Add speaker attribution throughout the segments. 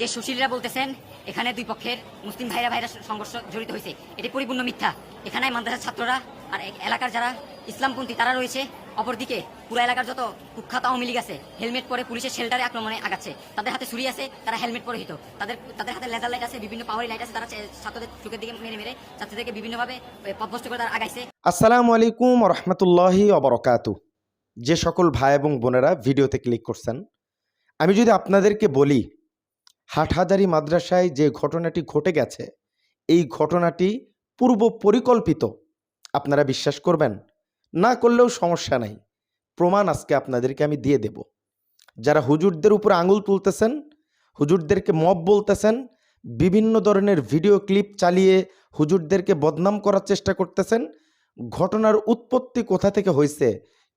Speaker 1: যে সুশীলরা বলতেছেন, এখানে দুই পক্ষের মুসলিম ভাইরা ভাইরা সংঘর্ষ জড়িত হয়েছে। এটি পরিপূর্ণ মিথ্যা। এখানে মাদ্রাসার ছাত্ররা আর এলাকার যারা ইসলামপন্থী, তারা রয়েছে। অপরদিকে পুরো এলাকার যত কুখ্যাত আওয়ামী লীগ আছে, হেলমেট পরে পুলিশের শেল্টারে আক্রমণে আগাচ্ছে। তাদের হাতে ছুরি আছে, তারা হেলমেট পরে হিত। তাদের তাদের হাতে লেজার লাইট আছে, বিভিন্ন পাওয়ারি লাইট আছে, তারা ছাত্রদের চোখের দিকে মেরে মেরে ছাত্রদেরকে বিভিন্নভাবে পথভ্রষ্ট করে তারা আগাইছে।
Speaker 2: আসসালামু আলাইকুম রহমতুল্লাহি অবরকাতু যে সকল ভাই এবং বোনেরা ভিডিওতে ক্লিক করছেন, আমি যদি আপনাদেরকে বলি হাটহাজারি মাদ্রাসায় যে ঘটনাটি ঘটে গেছে, এই ঘটনাটি পূর্ব পরিকল্পিত। আপনারা বিশ্বাস করবেন, না করলেও সমস্যা নাই। প্রমাণ আজকে আপনাদেরকে আমি দিয়ে দেব। যারা হুজুরদের উপর আঙুল তুলতেছেন, হুজুরদেরকে মব বলতেছেন, বিভিন্ন ধরনের ভিডিও ক্লিপ চালিয়ে হুজুরদেরকে বদনাম করার চেষ্টা করতেছেন, ঘটনার উৎপত্তি কোথা থেকে হয়েছে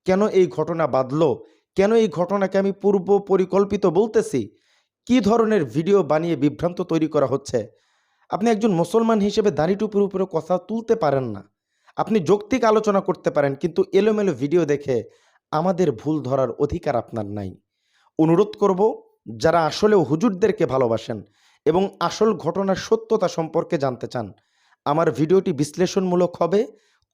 Speaker 2: কেন এই ঘটনা বাঁধলো, কেন এই ঘটনাকে আমি পূর্ব পরিকল্পিত বলতেছি কি ধরনের ভিডিও বানিয়ে বিভ্রান্ত তৈরি করা হচ্ছে? আপনি একজন মুসলমান হিসেবে দাড়ি উপরে কথা তুলতে পারেন না। আপনি যৌক্তিক আলোচনা করতে পারেন, কিন্তু এলোমেলো ভিডিও দেখে আমাদের ভুল ধরার অধিকার আপনার নাই। অনুরোধ করব, যারা আসলেও হুজুরদেরকে ভালোবাসেন এবং আসল ঘটনার সত্যতা সম্পর্কে জানতে চান, আমার ভিডিওটি বিশ্লেষণমূলক হবে,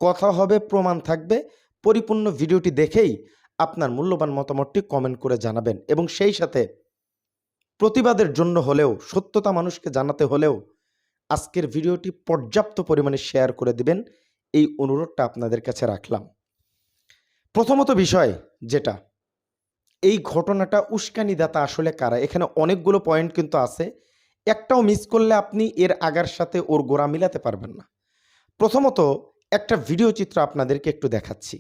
Speaker 2: কথা হবে, প্রমাণ থাকবে, পরিপূর্ণ ভিডিওটি দেখেই আপনার মূল্যবান মতামতটি কমেন্ট করে জানাবেন এবং সেই সাথে প্রতিবাদের জন্য হলেও, সত্যতা মানুষকে জানাতে হলেও আজকের ভিডিওটি পর্যাপ্ত পরিমাণে শেয়ার করে দিবেন। এই অনুরোধটা আপনাদের কাছে রাখলাম। প্রথমত বিষয় যেটা, এই ঘটনাটা উস্কানিদাতা আসলে কারা? এখানে অনেকগুলো পয়েন্ট কিন্তু আছে। একটাও মিস করলে আপনি এর আগার সাথে ওর গোড়া মিলাতে পারবেন না। প্রথমত একটা ভিডিও চিত্র আপনাদেরকে একটু দেখাচ্ছি।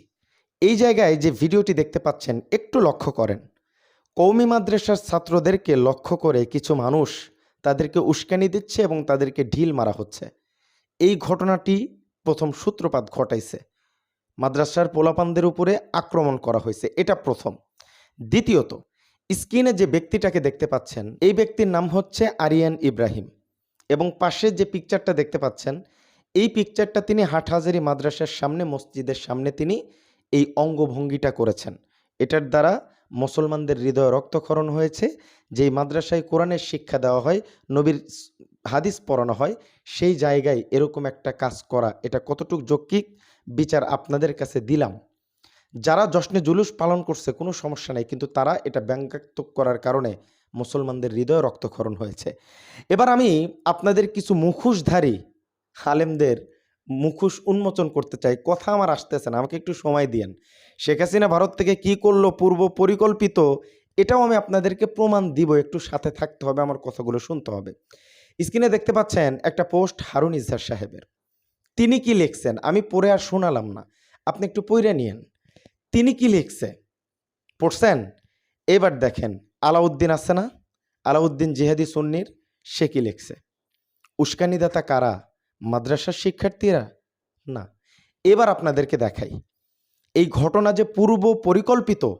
Speaker 2: এই জায়গায় যে ভিডিওটি দেখতে পাচ্ছেন, একটু লক্ষ্য করেন। কৌমি মাদ্রাসার ছাত্রদেরকে লক্ষ্য করে কিছু মানুষ তাদেরকে উস্কানি দিচ্ছে এবং তাদেরকে ঢিল মারা হচ্ছে। এই ঘটনাটি প্রথম সূত্রপাত ঘটাইছে। মাদ্রাসার পোলাপানদের উপরে আক্রমণ করা হয়েছে। এটা প্রথম। দ্বিতীয়ত, স্ক্রিনে যে ব্যক্তিটাকে দেখতে পাচ্ছেন, এই ব্যক্তির নাম হচ্ছে আরিয়ান ইব্রাহিম এবং পাশে যে পিকচারটা দেখতে পাচ্ছেন, এই পিকচারটা তিনি হাটহাজারি মাদ্রাসার সামনে, মসজিদের সামনে তিনি এই অঙ্গভঙ্গিটা করেছেন। এটার দ্বারা মুসলমানদের হৃদয় রক্তক্ষরণ হয়েছে, যেই মাদ্রাসায় কোরআনের শিক্ষা দেওয়া হয়, নবীর হাদিস পড়ানো হয়, সেই জায়গায় এরকম একটা কাজ করা, এটা কতটুকু যৌক্তিক? বিচার আপনাদের কাছে দিলাম। যারা জশ্নে জুলুস পালন করছে, কোনো সমস্যা নেই, কিন্তু তারা এটা ব্যঙ্গাত্মক করার কারণে মুসলমানদের হৃদয় রক্তক্ষরণ হয়েছে। এবার আমি আপনাদের কিছু মুখোশধারী হালেমদের মুখোশ উন্মোচন করতে চাই। কথা আমার আসতেছে না, আমাকে একটু সময় দিয়েন। শেখ হাসিনা ভারত থেকে কি করল পূর্ব পরিকল্পিত, এটাও আমি আপনাদেরকে প্রমাণ দিব, একটু সাথে থাকতে হবে, আমার কথাগুলো শুনতে হবে। স্ক্রিনে দেখতে পাচ্ছেন একটা পোস্ট হারুন ইজহার সাহেবের। তিনি কি লিখছেন? আমি পড়ে আর শোনালাম না। আপনি একটু পড়ে নিয়েন। তিনি কি লিখছে? পড়ছেন? এবার দেখেন, আলাউদ্দিন আছে না? আলাউদ্দিন জিহাদি সুন্নির, সে কি লিখছে? উস্কানিদাতা কারা? মাদ্রাসার শিক্ষার্থীরা? না। এবার আপনাদেরকে দেখাই। এই ঘটনা যে পূর্ব পরিকল্পিত,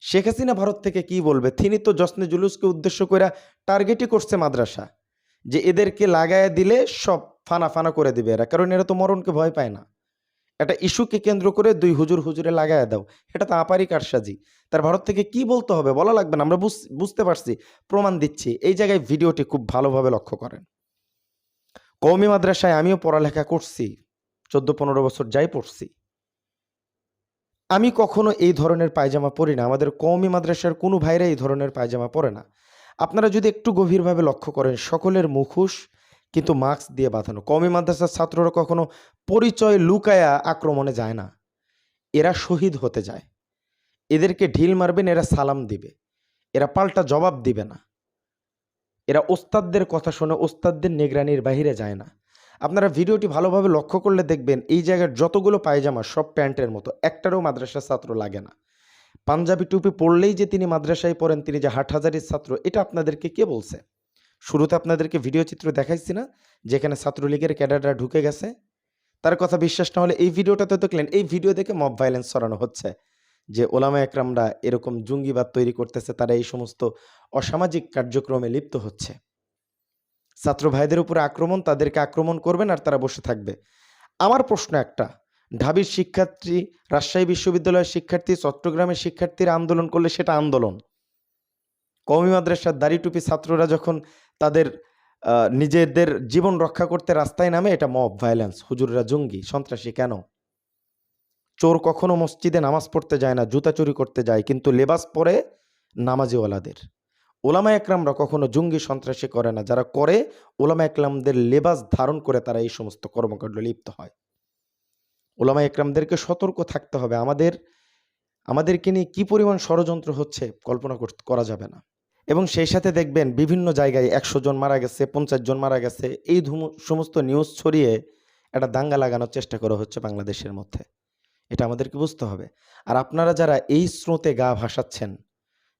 Speaker 2: শেখ হাসিনা ভারত থেকে কি বলবে? তিনি তো জসনে জুলুসকে উদ্দেশ্য করে টার্গেটই করছে মাদ্রাসা, যে এদেরকে লাগায় দিলে সব ফানা ফানা করে দিবে এরা, কারণ এরা তো মরণকে ভয় পায় না। একটা ইস্যুকে কেন্দ্র করে দুই হুজুর হুজুরে লাগায় দাও, এটা তো আপারই কারসাজি। তার ভারত থেকে কি বলতে হবে বলা লাগবে না, আমরা বুঝ- বুঝতে পারছি, প্রমাণ দিচ্ছি। এই জায়গায় ভিডিওটি খুব ভালোভাবে লক্ষ্য করেন। কৌমি মাদ্রাসায় আমিও পড়ালেখা করছি, চোদ্দ পনেরো বছর যাই পড়ছি। আমি কখনো এই ধরনের পায়জামা পরি না। আমাদের কৌমি মাদ্রাসার কোনো ভাইরা এই ধরনের পায়জামা পরে না। আপনারা যদি একটু গভীরভাবে লক্ষ্য করেন, সকলের মুখোশ কিন্তু মাস্ক দিয়ে বাঁধানো। কৌমি মাদ্রাসার ছাত্ররা কখনো পরিচয় লুকায়া আক্রমণে যায় না। এরা শহীদ হতে যায়। এদেরকে ঢিল মারবেন, এরা সালাম দিবে। এরা পাল্টা জবাব দিবে না। এরা ওস্তাদদের কথা শুনে ওস্তাদদের নিগরানির বাইরে যায় না। আপনারা ভিডিওটি ভালোভাবে লক্ষ্য করলে দেখবেন এই জায়গার যতগুলো পায়জামা, সব প্যান্টের মতো। একটারও মাদ্রাসার ছাত্র লাগে না। পাঞ্জাবি টুপি পরলেই যে তিনি মাদ্রাসায় পড়েন, তিনি যে হাটহাজারির ছাত্র, এটা আপনাদেরকে কে বলছে? শুরুতে আপনাদেরকে ভিডিও চিত্র দেখাইছি না, যেখানে ছাত্রলীগের ক্যাডাররা ঢুকে গেছে। তার কথা বিশ্বাস না হলে এই ভিডিওটাতে দেখলেন, এই ভিডিও দেখে মব ভাইলেন্স সরানো হচ্ছে। যে ওলামা একরামরা এরকম জঙ্গিবাদ তৈরি করতেছে, তারা এই সমস্ত অসামাজিক কার্যক্রমে লিপ্ত হচ্ছে। ছাত্র ভাইদের উপরে আক্রমণ, তাদেরকে আক্রমণ করবেন আর তারা বসে থাকবে। আমার প্রশ্ন একটা, ঢাবির শিক্ষার্থী, রাজশাহী বিশ্ববিদ্যালয়ের শিক্ষার্থী, চট্টগ্রামের শিক্ষার্থীরা আন্দোলন করলে সেটা আন্দোলন? কওমি মাদ্রাসার দাড়িটুপি ছাত্ররা যখন তাদের নিজেদের জীবন রক্ষা করতে রাস্তায় নামে, এটা মব ভায়োলেন্স হুজুররা জঙ্গি, সন্ত্রাসী কেন? চোর কখনো মসজিদে নামাজ পড়তে যায় না, জুতা চুরি করতে যায়, কিন্তু লেবাস পরে নামাজিওয়ালাদের। ওলামা একরামরা কখনো জঙ্গি সন্ত্রাসী করে না। যারা করে, ওলামা একরামদের লেবাস ধারণ করে তারা এই সমস্ত কর্মকাণ্ড লিপ্ত হয়। ওলামা একরামদেরকে সতর্ক থাকতে হবে। আমাদের, আমাদেরকে নিয়ে কি পরিমাণ ষড়যন্ত্র হচ্ছে কল্পনা কর- যাবে না। এবং সেই সাথে দেখবেন বিভিন্ন জায়গায় একশো জন মারা গেছে, পঞ্চাশ জন মারা গেছে। এই সমস্ত নিউজ ছড়িয়ে একটা দাঙ্গা লাগানোর চেষ্টা করা হচ্ছে বাংলাদেশের মধ্যে। এটা আমাদেরকে বুঝতে হবে। আর আপনারা যারা এই স্রোতে গা ভাসাচ্ছেন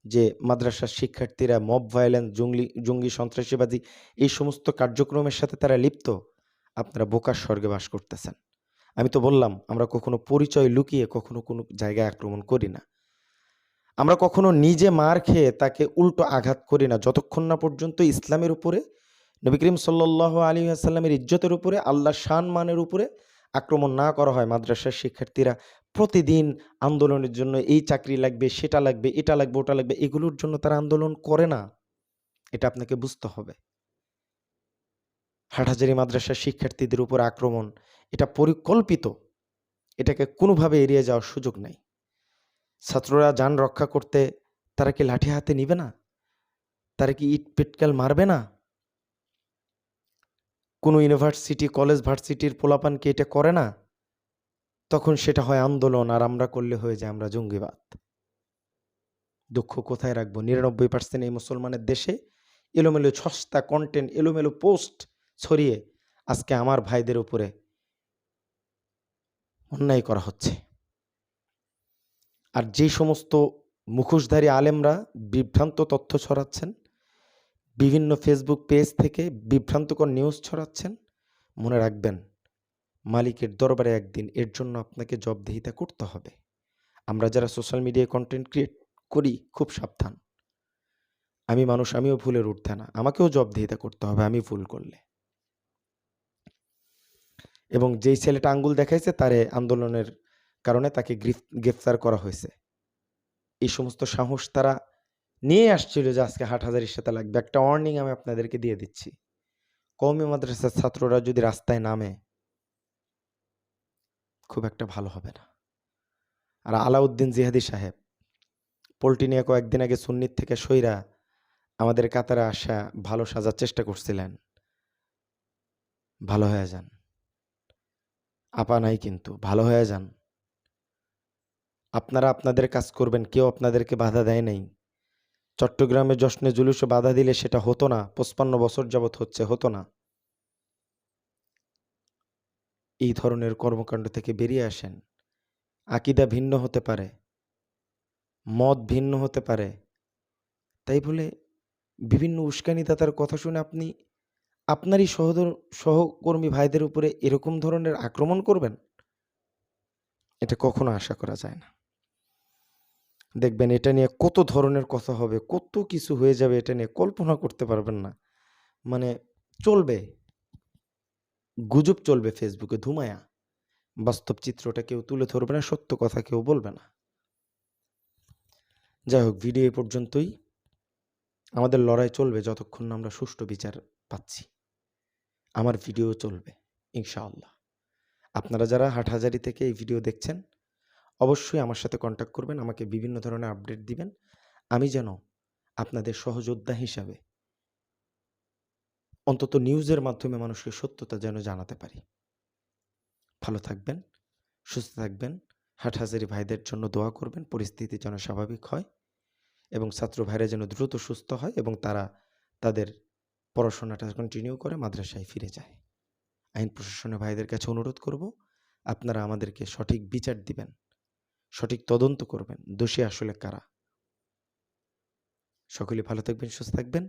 Speaker 2: যে মাদ্রাসার শিক্ষার্থীরা মব ভায়োলেন্স জঙ্গলি, জঙ্গি সন্ত্রাসীবাদী এই সমস্ত কার্যক্রমের সাথে তারা লিপ্ত, আপনারা বোকার স্বর্গে বাস করতেছেন। আমি তো বললাম, আমরা কখনো পরিচয় লুকিয়ে কখনো কোনো জায়গায় আক্রমণ করি না। আমরা কখনো নিজে মার খেয়ে তাকে উল্টো আঘাত করি না। যতক্ষণ না পর্যন্ত ইসলামের উপরে, নবী করিম সাল্লাহ আলী আসাল্লামের ইজ্জতের উপরে আল্লাহ শান মানের উপরে আক্রমণ না করা হয়, মাদ্রাসার শিক্ষার্থীরা প্রতিদিন আন্দোলনের জন্য এই চাকরি লাগবে, সেটা লাগবে, এটা লাগবে, ওটা লাগবে, এগুলোর জন্য তারা আন্দোলন করে না। এটা আপনাকে বুঝতে হবে। হাটহাজারি মাদ্রাসার শিক্ষার্থীদের উপর আক্রমণ, এটা পরিকল্পিত। এটাকে কোনোভাবে এড়িয়ে যাওয়ার সুযোগ নেই। ছাত্ররা যান রক্ষা করতে, তারা কি লাঠি হাতে নিবে না? তারা কি ইট পেটকাল মারবে না? কোনো ইউনিভার্সিটি, কলেজ, ভার্সিটির পোলাপান কি এটা করে না? তখন সেটা হয় আন্দোলন আর আমরা করলে হয়ে যায় আমরা জঙ্গিবাদ। দুঃখ কোথায় রাখব? নিরানব্বই পার্সেন্ট এই মুসলমানের দেশে এলোমেলো সস্তা কন্টেন্ট এলোমেলো পোস্ট ছড়িয়ে আজকে আমার ভাইদের উপরে অন্যায় করা হচ্ছে। আর যে সমস্ত মুখোশধারী আলেমরা বিভ্রান্ত তথ্য ছড়াচ্ছেন, বিভিন্ন ফেসবুক পেজ থেকে বিভ্রান্তকর নিউজ ছড়াচ্ছেন, মনে রাখবেন মালিকের দরবারে একদিন এর জন্য আপনাকে জবাবদিহিতা করতে হবে। আমরা যারা সোশ্যাল মিডিয়ায় কন্টেন্ট ক্রিয়েট করি, খুব সাবধান। আমি মানুষ, আমিও ভুলের উঠতে না। আমাকেও জবাবদিহিতা করতে হবে, আমি ভুল করলে। এবং যেই ছেলেটা আঙ্গুল দেখাইছে, তারে আন্দোলনের কারণে তাকে গ্রিফ- গ্রেফতার করা হয়েছে। এই সমস্ত সাহস তারা নিয়ে আসছিল যে আজকে হাটহাজারির সাথে লাগবে। একটা ওয়ার্নিং আমি আপনাদেরকে দিয়ে দিচ্ছি। কওমি মাদ্রাসার ছাত্ররা যদি রাস্তায় নামে খুব একটা ভালো হবে না। আর আলাউদ্দিন জিহাদি সাহেব, পোল্ট্রি নিয়ে কয়েকদিন আগে সুন্নির থেকে সইরা আমাদের কাতারে আসা ভালো সাজার চেষ্টা করছিলেন। ভালো হয়ে যান। আপা নাই কিন্তু, ভালো হয়ে যান। আপনারা আপনাদের কাজ করবেন, কেউ আপনাদেরকে বাধা দেয় নাই। চট্টগ্রামে জশ্নে জুলুসে বাধা দিলে সেটা হতো না, পঁচপান্ন বছর যাবৎ হচ্ছে, হতো না। এই ধরনের কর্মকাণ্ড থেকে বেরিয়ে আসেন। আকিদা ভিন্ন হতে পারে, মত ভিন্ন হতে পারে। তাই বলে বিভিন্ন উস্কানিদাতার কথা শুনে আপনি, আপনারই সহদর সহকর্মী ভাইদের উপরে এরকম ধরনের আক্রমণ করবেন? এটা কখনো আশা করা যায় না। দেখবেন এটা নিয়ে কত ধরনের কথা হবে, কত কিছু হয়ে যাবে এটা নিয়ে কল্পনা করতে পারবেন না। মানে চলবে। গুজব চলবে ফেসবুকে, ধুমায়া। বাস্তব চিত্রটা কেউ তুলে ধরবে না, সত্য কথা কেউ বলবে না। যাই হোক, ভিডিও এই পর্যন্তই। আমাদের লড়াই চলবে যতক্ষণ না আমরা সুষ্ঠু বিচার পাচ্ছি। আমার ভিডিও চলবে, ইনশাআল্লাহ। আপনারা যারা হাটহাজারি থেকে এই ভিডিও দেখছেন, অবশ্যই আমার সাথে কন্ট্যাক্ট করবেন, আমাকে বিভিন্ন ধরনের আপডেট দিবেন। আমি যেন আপনাদের সহযোদ্ধা হিসাবে অন্তত নিউজের মাধ্যমে মানুষকে সত্যতা যেন জানাতে পারি। ভালো থাকবেন, সুস্থ থাকবেন, হাটহাজারি ভাইদের জন্য দোয়া করবেন, পরিস্থিতি যেন স্বাভাবিক হয় এবং ছাত্র ভাইরা যেন দ্রুত সুস্থ হয় এবং তারা তাদের পড়াশোনাটা কন্টিনিউ করে মাদ্রাসায় ফিরে যায়। আইন প্রশাসনের ভাইদের কাছে অনুরোধ করব, আপনারা আমাদেরকে সঠিক বিচার দিবেন, সঠিক তদন্ত করবেন, দোষী আসলে কারা? সকলে ভালো থাকবেন, সুস্থ থাকবেন।